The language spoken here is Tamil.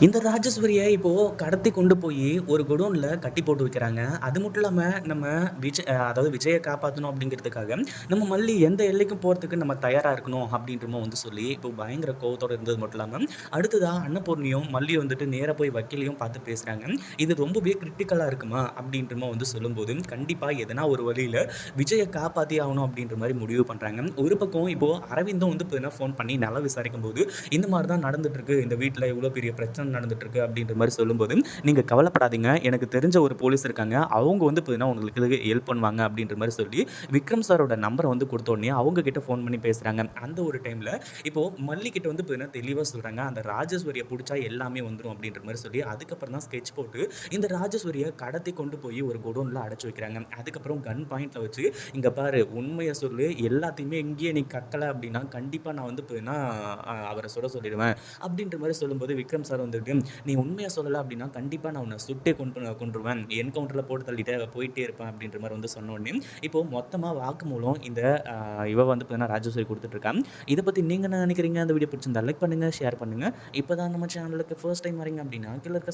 இந்த ராஜேஸ்வரியை இப்போது கடத்தி கொண்டு போய் ஒரு குடோனில் கட்டி போட்டு வைக்கிறாங்க. அது மட்டும் இல்லாமல் நம்ம விஜய் அதாவது விஜயை காப்பாற்றணும் அப்படிங்கிறதுக்காக நம்ம மல்லி எந்த எல்லைக்கும் போகிறதுக்கு நம்ம தயாராக இருக்கணும் அப்படின்றமோ வந்து சொல்லி இப்போ பயங்கர கோவத்தோடு இருந்தது மட்டும் இல்லாமல் அடுத்ததாக அன்னபூர்ணியும் மல்லியும் வந்துட்டு நேராக போய் வக்கீலையும் பார்த்து பேசுகிறாங்க இது ரொம்பவே கிரிட்டிக்கலாக இருக்குமா அப்படின்றமோ வந்து சொல்லும்போது கண்டிப்பாக எதனா ஒரு வழியில் விஜயை காப்பாற்றி ஆகணும் அப்படின்ற மாதிரி முடிவு பண்ணுறாங்க ஒரு பக்கம் இப்போது அரவிந்தும் வந்து இப்போ ஃபோன் பண்ணி நல்லா விசாரிக்கும் போது இந்த மாதிரி தான் நடந்துட்டுருக்கு இந்த வீட்டில் இவ்வளோ பெரிய பிரச்சனை நடந்துட்டு இருக்கு அப்படின்ற மாதிரி சொல்லும்போது நீங்கள் கவலைப்படாதீங்க. எனக்கு தெரிஞ்ச ஒரு போலீஸ் இருக்காங்க. அவங்க வந்து பார்த்தீங்கன்னா உங்களுக்கு ஹெல்ப் பண்ணுவாங்க அப்படின்ற மாதிரி சொல்லி விக்ரம் சாரோட நம்பரை வந்து கொடுத்த உடனே அவங்க கிட்ட ஃபோன் பண்ணி பேசுகிறாங்க அந்த ஒரு டைமில் இப்போது மல்லிக்கிட்ட வந்து பார்த்தீங்கன்னா தெளிவாக சொல்கிறாங்க அந்த ராஜேஸ்வரியை பிடிச்சா எல்லாமே வந்துடும் அப்படின்ற மாதிரி சொல்லி அதுக்கப்புறம் தான் ஸ்கெட்ச் போட்டு இந்த ராஜேஸ்வரியை கடத்தி கொண்டு போய் ஒரு குடோனில் அடைச்சி வைக்கிறாங்க. அதுக்கப்புறம் கன் பாயிண்ட்டில் வச்சு இங்கே பாரு உண்மையை சொல்லு எல்லாத்தையுமே இங்கேயே நீ கக்கலை அப்படின்னா கண்டிப்பாக நான் வந்து பார்த்தீங்கன்னா அவரை சொல்ல சொல்லிடுவேன். அப்படின்ற மாதிரி சொல்லும்போது விக்ரம் சார் வந்து வந்துட்டு நீ உண்மையை சொல்லலை அப்படின்னா கண்டிப்பாக நான் உன்னை சுட்டே கொண்டு கொண்டுருவேன் என்கவுண்டரில் போட்டு தள்ளிட்டு போயிட்டே இருப்பேன் அப்படின்ற மாதிரி வந்து சொன்ன உடனே இப்போ மொத்தமாக வாக்குமூலம் இந்த இவ வந்து பார்த்தீங்கன்னா ராஜேஸ்வரி கொடுத்துட்ருக்கான் இதை பற்றி நீங்கள் என்ன நினைக்கிறீங்க? அந்த வீடியோ பிடிச்சிருந்தா லைக் பண்ணுங்கள் ஷேர் பண்ணுங்கள் இப்போ தான் நம்ம சேனலுக்கு ஃபர்ஸ்ட் டைம் வரீங்க அப்படின்னா கீழே இருக்க